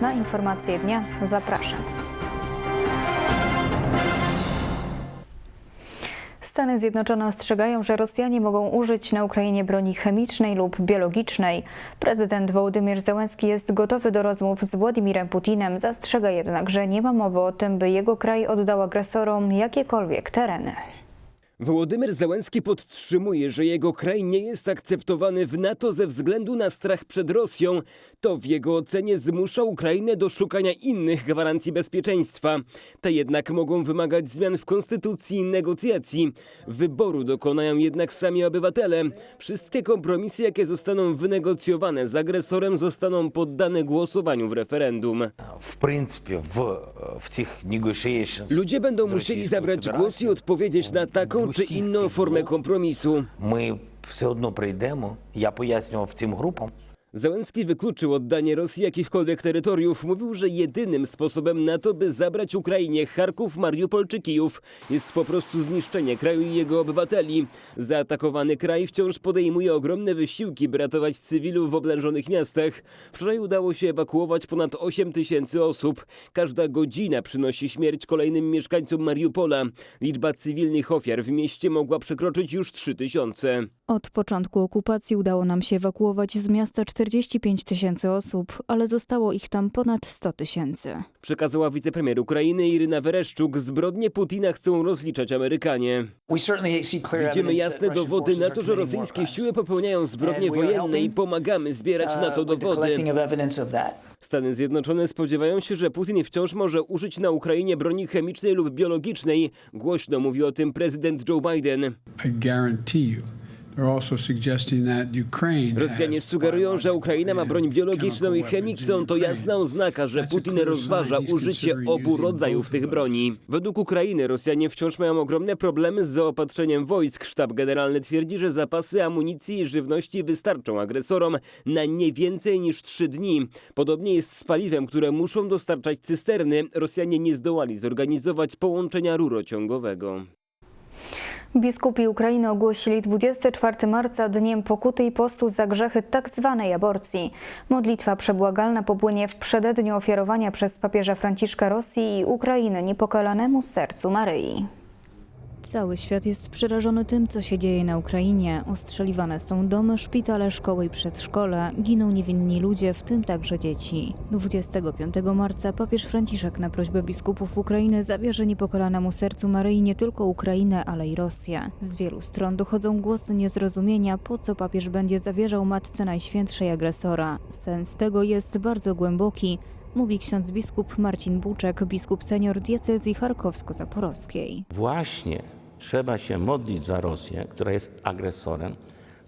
na informacje dnia. Zapraszam. Stany Zjednoczone ostrzegają, że Rosjanie mogą użyć na Ukrainie broni chemicznej lub biologicznej. Prezydent Wołodymyr Zełenski jest gotowy do rozmów z Władimirem Putinem, zastrzega jednak, że nie ma mowy o tym, by jego kraj oddał agresorom jakiekolwiek tereny. Wołodymyr Zełenski podtrzymuje, że jego kraj nie jest akceptowany w NATO ze względu na strach przed Rosją. To w jego ocenie zmusza Ukrainę do szukania innych gwarancji bezpieczeństwa. Te jednak mogą wymagać zmian w konstytucji i negocjacji. Wyboru dokonają jednak sami obywatele. Wszystkie kompromisy, jakie zostaną wynegocjowane z agresorem, zostaną poddane głosowaniu w referendum. W w, w tych negocjacjach... Ludzie będą musieli zabrać głos i odpowiedzieć na taką того чи іної форми компромісу. Ми все одно прийдемо. Я пояснював цим групам, Zełenski wykluczył oddanie Rosji jakichkolwiek terytoriów. Mówił, że jedynym sposobem na to, by zabrać Ukrainie Charków, Mariupol czy Kijów, jest po prostu zniszczenie kraju i jego obywateli. Zaatakowany kraj wciąż podejmuje ogromne wysiłki, by ratować cywilów w oblężonych miastach. Wczoraj udało się ewakuować ponad 8 tysięcy osób. Każda godzina przynosi śmierć kolejnym mieszkańcom Mariupola. Liczba cywilnych ofiar w mieście mogła przekroczyć już 3 tysiące. Od początku okupacji udało nam się ewakuować z miasta 45 tysięcy osób, ale zostało ich tam ponad 100 tysięcy. Przekazała wicepremier Ukrainy Iryna Wereszczuk. Zbrodnie Putina chcą rozliczać Amerykanie. Widzimy jasne dowody na to, że rosyjskie siły popełniają zbrodnie wojenne i pomagamy zbierać na to dowody. Stany Zjednoczone spodziewają się, że Putin wciąż może użyć na Ukrainie broni chemicznej lub biologicznej. Głośno mówi o tym prezydent Joe Biden. I guarantee you, Rosjanie sugerują, że Ukraina ma broń biologiczną i chemiczną. To jasna oznaka, że Putin rozważa użycie obu rodzajów tych broni. Według Ukrainy Rosjanie wciąż mają ogromne problemy z zaopatrzeniem wojsk. Sztab generalny twierdzi, że zapasy amunicji i żywności wystarczą agresorom na nie więcej niż trzy dni. Podobnie jest z paliwem, które muszą dostarczać cysterny. Rosjanie nie zdołali zorganizować połączenia rurociągowego. Biskupi Ukrainy ogłosili 24 marca dniem pokuty i postu za grzechy tzw. aborcji. Modlitwa przebłagalna popłynie w przededniu ofiarowania przez papieża Franciszka Rosji i Ukrainy niepokalanemu sercu Maryi. Cały świat jest przerażony tym, co się dzieje na Ukrainie. Ostrzeliwane są domy, szpitale, szkoły i przedszkole. Giną niewinni ludzie, w tym także dzieci. 25 marca papież Franciszek na prośbę biskupów Ukrainy zabierze niepokalanemu sercu Maryi nie tylko Ukrainę, ale i Rosję. Z wielu stron dochodzą głosy niezrozumienia, po co papież będzie zawierzał Matce Najświętszej agresora. Sens tego jest bardzo głęboki, mówi ksiądz biskup Marcin Buczek, biskup senior diecezji charkowsko-zaporowskiej. Właśnie trzeba się modlić za Rosję, która jest agresorem,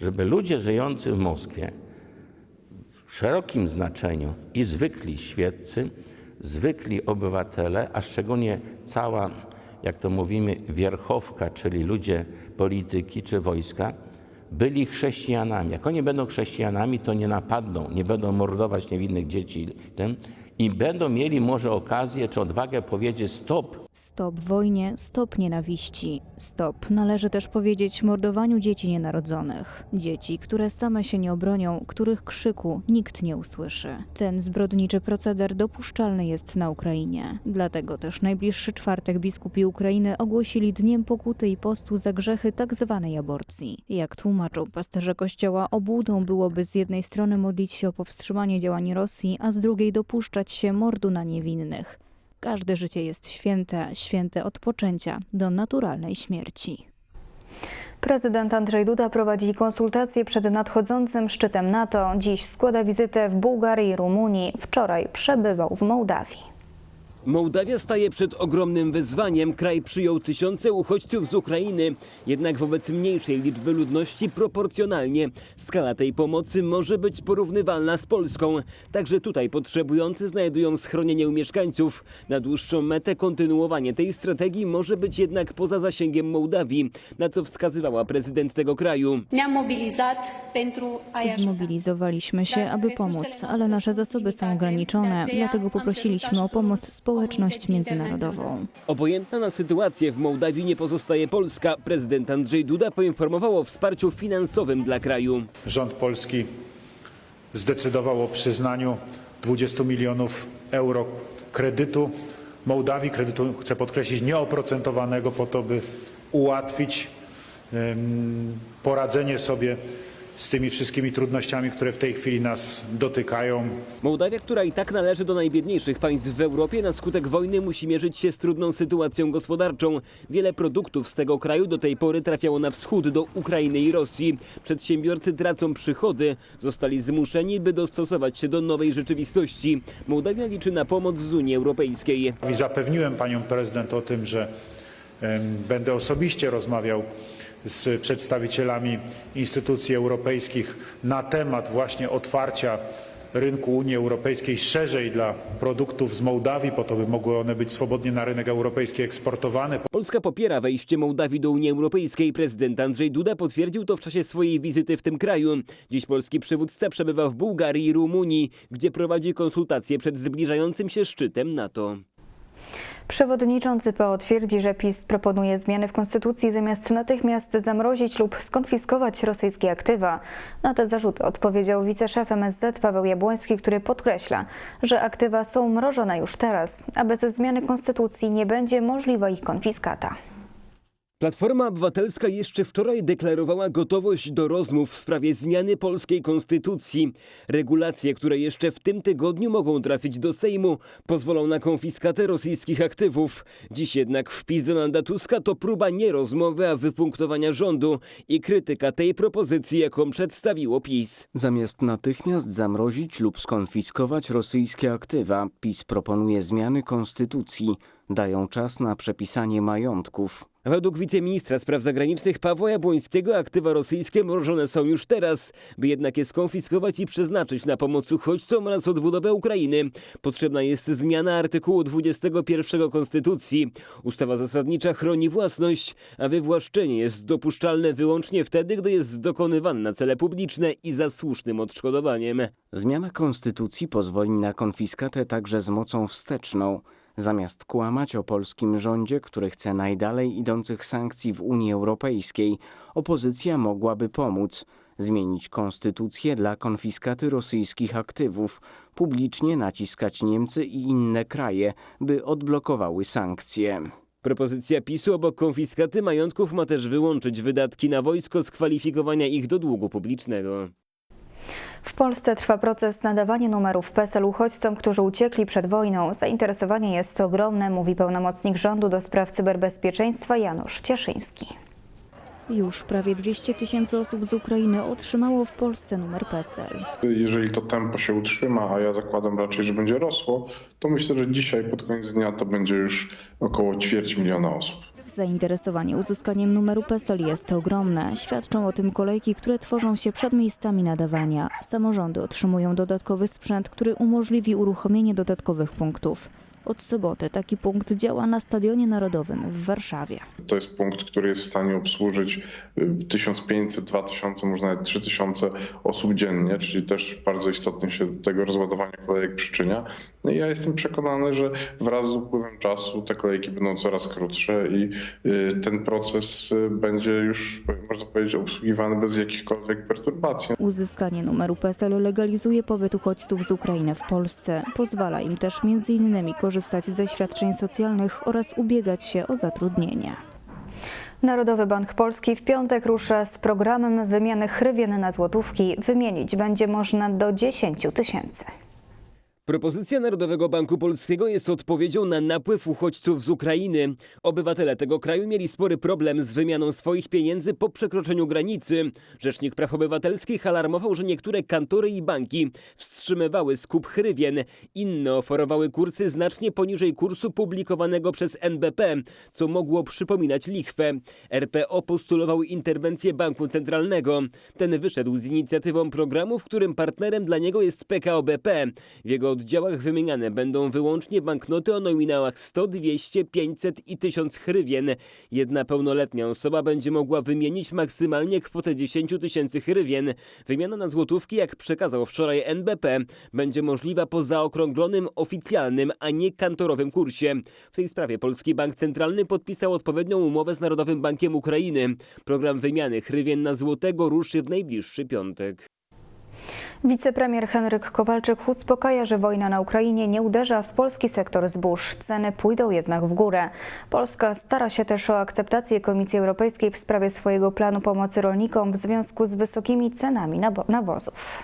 żeby ludzie żyjący w Moskwie w szerokim znaczeniu i zwykli świeccy, zwykli obywatele, a szczególnie cała, jak to mówimy, wierchowka, czyli ludzie polityki czy wojska, byli chrześcijanami. Jak oni będą chrześcijanami, to nie napadną, nie będą mordować niewinnych dzieci i będą mieli może okazję czy odwagę powiedzieć stop Stop wojnie, stop nienawiści. Stop należy też powiedzieć mordowaniu dzieci nienarodzonych. Dzieci, które same się nie obronią, których krzyku nikt nie usłyszy. Ten zbrodniczy proceder dopuszczalny jest na Ukrainie. Dlatego też najbliższy czwartek biskupi Ukrainy ogłosili dniem pokuty i postu za grzechy tzw. aborcji. Jak tłumaczą pasterze kościoła, obłudą byłoby z jednej strony modlić się o powstrzymanie działań Rosji, a z drugiej dopuszczać się mordu na niewinnych. Każde życie jest święte, święte od poczęcia do naturalnej śmierci. Prezydent Andrzej Duda prowadzi konsultacje przed nadchodzącym szczytem NATO. Dziś składa wizytę w Bułgarii i Rumunii. Wczoraj przebywał w Mołdawii. Mołdawia staje przed ogromnym wyzwaniem. Kraj przyjął tysiące uchodźców z Ukrainy, jednak wobec mniejszej liczby ludności proporcjonalnie. Skala tej pomocy może być porównywalna z Polską. Także tutaj potrzebujący znajdują schronienie u mieszkańców. Na dłuższą metę kontynuowanie tej strategii może być jednak poza zasięgiem Mołdawii, na co wskazywała prezydent tego kraju. Zmobilizowaliśmy się, aby pomóc, ale nasze zasoby są ograniczone, dlatego poprosiliśmy o pomoc społeczność międzynarodową. Obojętna na sytuację w Mołdawii nie pozostaje Polska. Prezydent Andrzej Duda poinformował o wsparciu finansowym dla kraju. Rząd polski zdecydował o przyznaniu 20 milionów euro kredytu Mołdawii, kredytu chcę podkreślić nieoprocentowanego po to, by ułatwić poradzenie sobie z tymi wszystkimi trudnościami, które w tej chwili nas dotykają. Mołdawia, która i tak należy do najbiedniejszych państw w Europie, na skutek wojny musi mierzyć się z trudną sytuacją gospodarczą. Wiele produktów z tego kraju do tej pory trafiało na wschód, do Ukrainy i Rosji. Przedsiębiorcy tracą przychody, zostali zmuszeni, by dostosować się do nowej rzeczywistości. Mołdawia liczy na pomoc z Unii Europejskiej. I zapewniłem panią prezydent o tym, że em, będę osobiście rozmawiał z przedstawicielami instytucji europejskich na temat właśnie otwarcia rynku Unii Europejskiej szerzej dla produktów z Mołdawii, po to by mogły one być swobodnie na rynek europejski eksportowane. Polska popiera wejście Mołdawii do Unii Europejskiej. Prezydent Andrzej Duda potwierdził to w czasie swojej wizyty w tym kraju. Dziś polski przywódca przebywa w Bułgarii i Rumunii, gdzie prowadzi konsultacje przed zbliżającym się szczytem NATO. Przewodniczący PO twierdzi, że PiS proponuje zmiany w konstytucji zamiast natychmiast zamrozić lub skonfiskować rosyjskie aktywa. Na te zarzuty odpowiedział wiceszef MSZ Paweł Jabłoński, który podkreśla, że aktywa są mrożone już teraz, a bez zmiany konstytucji nie będzie możliwa ich konfiskata. Platforma Obywatelska jeszcze wczoraj deklarowała gotowość do rozmów w sprawie zmiany polskiej konstytucji. Regulacje, które jeszcze w tym tygodniu mogą trafić do Sejmu, pozwolą na konfiskatę rosyjskich aktywów. Dziś jednak wpis Donalda Tuska to próba nie rozmowy, a wypunktowania rządu i krytyka tej propozycji, jaką przedstawiło PiS. Zamiast natychmiast zamrozić lub skonfiskować rosyjskie aktywa, PiS proponuje zmiany konstytucji. Dają czas na przepisanie majątków. Według wiceministra spraw zagranicznych Pawła Jabłońskiego aktywa rosyjskie mrożone są już teraz, by jednak je skonfiskować i przeznaczyć na pomoc uchodźcom oraz odbudowę Ukrainy. Potrzebna jest zmiana artykułu 21 Konstytucji. Ustawa zasadnicza chroni własność, a wywłaszczenie jest dopuszczalne wyłącznie wtedy, gdy jest dokonywane na cele publiczne i za słusznym odszkodowaniem. Zmiana konstytucji pozwoli na konfiskatę także z mocą wsteczną. Zamiast kłamać o polskim rządzie, który chce najdalej idących sankcji w Unii Europejskiej, opozycja mogłaby pomóc zmienić konstytucję dla konfiskaty rosyjskich aktywów, publicznie naciskać Niemcy i inne kraje, by odblokowały sankcje. Propozycja PiSu obok konfiskaty majątków ma też wyłączyć wydatki na wojsko z kwalifikowania ich do długu publicznego. W Polsce trwa proces nadawania numerów PESEL uchodźcom, którzy uciekli przed wojną. Zainteresowanie jest ogromne, mówi pełnomocnik rządu do spraw cyberbezpieczeństwa Janusz Cieszyński. Już prawie 200 tysięcy osób z Ukrainy otrzymało w Polsce numer PESEL. Jeżeli to tempo się utrzyma, a ja zakładam raczej, że będzie rosło, to myślę, że dzisiaj pod koniec dnia to będzie już około ćwierć miliona osób. Zainteresowanie uzyskaniem numeru PESEL jest ogromne. Świadczą o tym kolejki, które tworzą się przed miejscami nadawania. Samorządy otrzymują dodatkowy sprzęt, który umożliwi uruchomienie dodatkowych punktów. Od soboty taki punkt działa na Stadionie Narodowym w Warszawie. To jest punkt, który jest w stanie obsłużyć y, 1500, 2000, może nawet 3000 osób dziennie, czyli też bardzo istotnie się do tego rozładowania kolejek przyczynia. No i ja jestem przekonany, że wraz z upływem czasu te kolejki będą coraz krótsze i y, ten proces y, będzie już, można powiedzieć, obsługiwany bez jakichkolwiek perturbacji. Uzyskanie numeru PESEL legalizuje pobyt uchodźców z Ukrainy w Polsce. Pozwala im też m.in. korzystać ze świadczeń socjalnych oraz ubiegać się o zatrudnienie. Narodowy Bank Polski w piątek rusza z programem wymiany hrywien na złotówki. Wymienić będzie można do 10 tysięcy. Propozycja Narodowego Banku Polskiego jest odpowiedzią na napływ uchodźców z Ukrainy. Obywatele tego kraju mieli spory problem z wymianą swoich pieniędzy po przekroczeniu granicy. Rzecznik Praw Obywatelskich alarmował, że niektóre kantory i banki wstrzymywały skup hrywien. Inne oferowały kursy znacznie poniżej kursu publikowanego przez NBP, co mogło przypominać lichwę. RPO postulował interwencję Banku Centralnego. Ten wyszedł z inicjatywą programu, w którym partnerem dla niego jest PKO BP. W jego oddziałach wymieniane będą wyłącznie banknoty o nominałach 100, 200, 500 i 1000 hrywien. Jedna pełnoletnia osoba będzie mogła wymienić maksymalnie kwotę 10 tysięcy hrywien. Wymiana na złotówki, jak przekazał wczoraj NBP, będzie możliwa po zaokrąglonym oficjalnym, a nie kantorowym kursie. W tej sprawie Polski Bank Centralny podpisał odpowiednią umowę z Narodowym Bankiem Ukrainy. Program wymiany hrywien na złotego ruszy w najbliższy piątek. Wicepremier Henryk Kowalczyk uspokaja, że wojna na Ukrainie nie uderza w polski sektor zbóż. Ceny pójdą jednak w górę. Polska stara się też o akceptację Komisji Europejskiej w sprawie swojego planu pomocy rolnikom w związku z wysokimi cenami nawozów.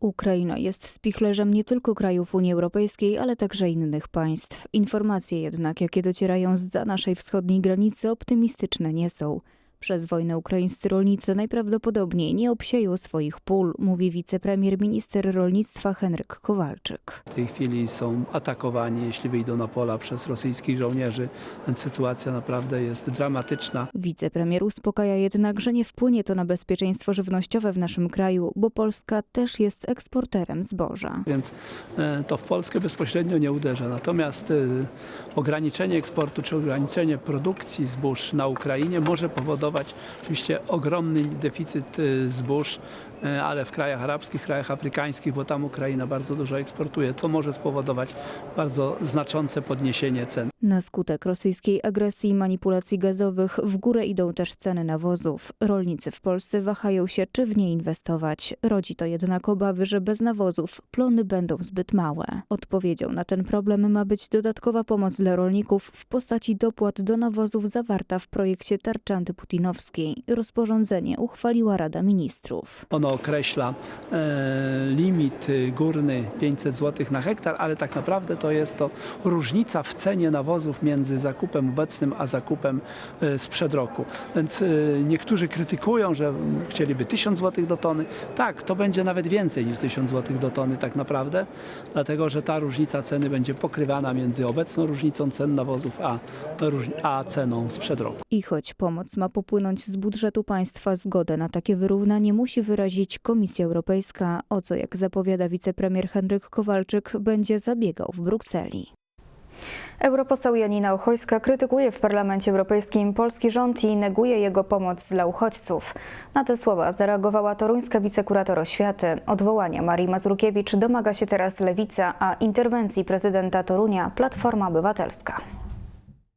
Ukraina jest spichlerzem nie tylko krajów Unii Europejskiej, ale także innych państw. Informacje jednak, jakie docierają za naszej wschodniej granicy, optymistyczne nie są. Przez wojnę ukraińscy rolnicy najprawdopodobniej nie obsieją swoich pól, mówi wicepremier minister rolnictwa Henryk Kowalczyk. W tej chwili są atakowani, jeśli wyjdą na pola przez rosyjskich żołnierzy, więc sytuacja naprawdę jest dramatyczna. Wicepremier uspokaja jednak, że nie wpłynie to na bezpieczeństwo żywnościowe w naszym kraju, bo Polska też jest eksporterem zboża. Więc e, to w Polskę bezpośrednio nie uderza. Natomiast e, ograniczenie eksportu czy ograniczenie produkcji zbóż na Ukrainie może powodować oczywiście ogromny deficyt e, zbóż, ale w krajach arabskich, krajach afrykańskich, bo tam Ukraina bardzo dużo eksportuje, co może spowodować bardzo znaczące podniesienie cen. Na skutek rosyjskiej agresji i manipulacji gazowych w górę idą też ceny nawozów. Rolnicy w Polsce wahają się, czy w nie inwestować. Rodzi to jednak obawy, że bez nawozów plony będą zbyt małe. Odpowiedzią na ten problem ma być dodatkowa pomoc dla rolników w postaci dopłat do nawozów zawarta w projekcie tarczy antyputinowskiej. Rozporządzenie uchwaliła Rada Ministrów. Ono określa e, limit górny 500 zł na hektar, ale tak naprawdę to jest to różnica w cenie nawozów między zakupem obecnym a zakupem e, sprzed roku. Więc e, niektórzy krytykują, że chcieliby 1000 zł do tony. Tak, to będzie nawet więcej niż 1000 zł do tony tak naprawdę, dlatego że ta różnica ceny będzie pokrywana między obecną różnicą cen nawozów a, a ceną sprzed roku. I choć pomoc ma popłynąć z budżetu państwa, zgodę na takie wyrównanie musi wyrazić Komisja Europejska, o co, jak zapowiada wicepremier Henryk Kowalczyk, będzie zabiegał w Brukseli. Europoseł Janina Ochojska krytykuje w Parlamencie Europejskim polski rząd i neguje jego pomoc dla uchodźców. Na te słowa zareagowała toruńska wicekurator oświaty. Odwołania Marii Mazurkiewicz domaga się teraz Lewica, a interwencji prezydenta Torunia Platforma Obywatelska.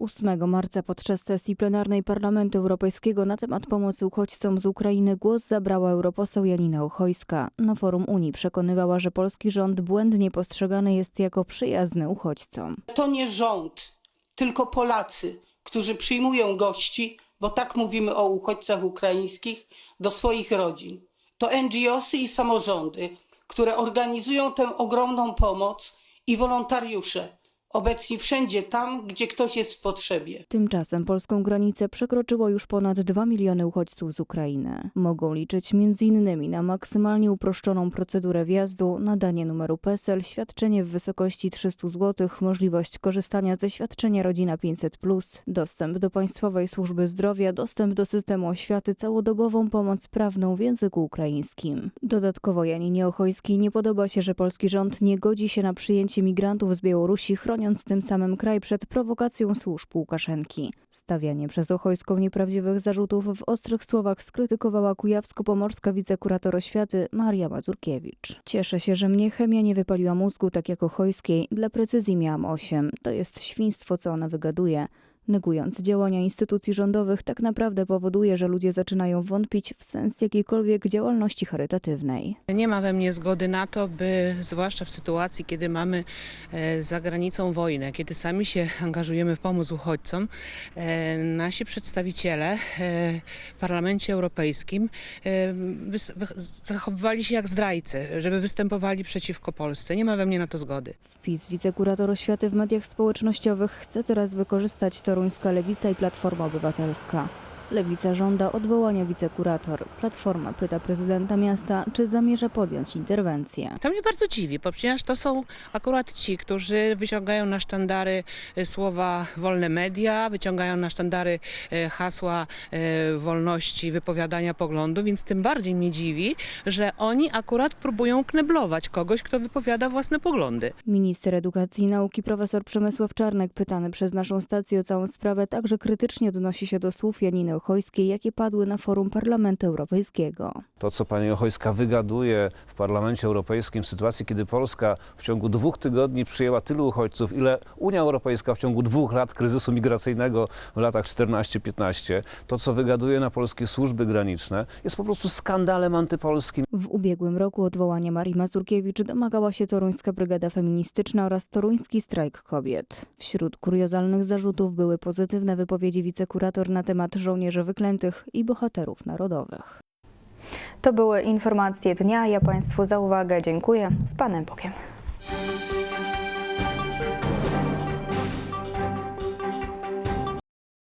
8 marca podczas sesji plenarnej Parlamentu Europejskiego na temat pomocy uchodźcom z Ukrainy głos zabrała europoseł Janina Ochojska. Na forum Unii przekonywała, że polski rząd błędnie postrzegany jest jako przyjazny uchodźcom. To nie rząd, tylko Polacy, którzy przyjmują gości, bo tak mówimy o uchodźcach ukraińskich, do swoich rodzin. To NGOsy i samorządy, które organizują tę ogromną pomoc i wolontariusze, obecni wszędzie tam, gdzie ktoś jest w potrzebie. Tymczasem polską granicę przekroczyło już ponad 2 miliony uchodźców z Ukrainy. Mogą liczyć m.in. na maksymalnie uproszczoną procedurę wjazdu, nadanie numeru PESEL, świadczenie w wysokości 300 zł, możliwość korzystania ze świadczenia Rodzina 500+, dostęp do Państwowej Służby Zdrowia, dostęp do systemu oświaty, całodobową pomoc prawną w języku ukraińskim. Dodatkowo Janinie Ochojskiej nie podoba się, że polski rząd nie godzi się na przyjęcie migrantów z Białorusi, chroniąc tym samym kraj przed prowokacją służb Łukaszenki. Stawianie przez Ochojską nieprawdziwych zarzutów w ostrych słowach skrytykowała kujawsko-pomorska wicekurator oświaty Maria Mazurkiewicz. Cieszę się, że mnie chemia nie wypaliła mózgu tak jak Ochojskiej. Dla precyzji miałam 8. To jest świństwo, co ona wygaduje. Negując działania instytucji rządowych, tak naprawdę powoduje, że ludzie zaczynają wątpić w sens jakiejkolwiek działalności charytatywnej. Nie ma we mnie zgody na to, by zwłaszcza w sytuacji, kiedy mamy e, za granicą wojnę, kiedy sami się angażujemy w pomoc uchodźcom, e, nasi przedstawiciele e, w Parlamencie Europejskim zachowywali się jak zdrajcy, żeby występowali przeciwko Polsce. Nie ma we mnie na to zgody. Wpis wicekurator oświaty w mediach społecznościowych chce teraz wykorzystać toruńska lewica i Platforma Obywatelska. Lewica żąda odwołania wicekurator. Platforma pyta prezydenta miasta, czy zamierza podjąć interwencję. To mnie bardzo dziwi, ponieważ to są akurat ci, którzy wyciągają na sztandary e, słowa wolne media, wyciągają na sztandary e, hasła e, wolności wypowiadania poglądu, więc tym bardziej mnie dziwi, że oni akurat próbują kneblować kogoś, kto wypowiada własne poglądy. Minister edukacji i nauki profesor Przemysław Czarnek pytany przez naszą stację o całą sprawę także krytycznie odnosi się do słów Janiny Ochojskiej, jakie padły na forum Parlamentu Europejskiego. To, co pani Ochojska wygaduje w Parlamencie Europejskim w sytuacji, kiedy Polska w ciągu dwóch tygodni przyjęła tylu uchodźców, ile Unia Europejska w ciągu dwóch lat kryzysu migracyjnego w latach 14-15, to, co wygaduje na polskie służby graniczne, jest po prostu skandalem antypolskim. W ubiegłym roku odwołania Marii Mazurkiewicz domagała się Toruńska Brygada Feministyczna oraz Toruński Strajk Kobiet. Wśród kuriozalnych zarzutów były pozytywne wypowiedzi wicekurator na temat żołnierzy wyklętych i bohaterów narodowych. To były informacje dnia. Ja Państwu za uwagę dziękuję. Z Panem Bogiem.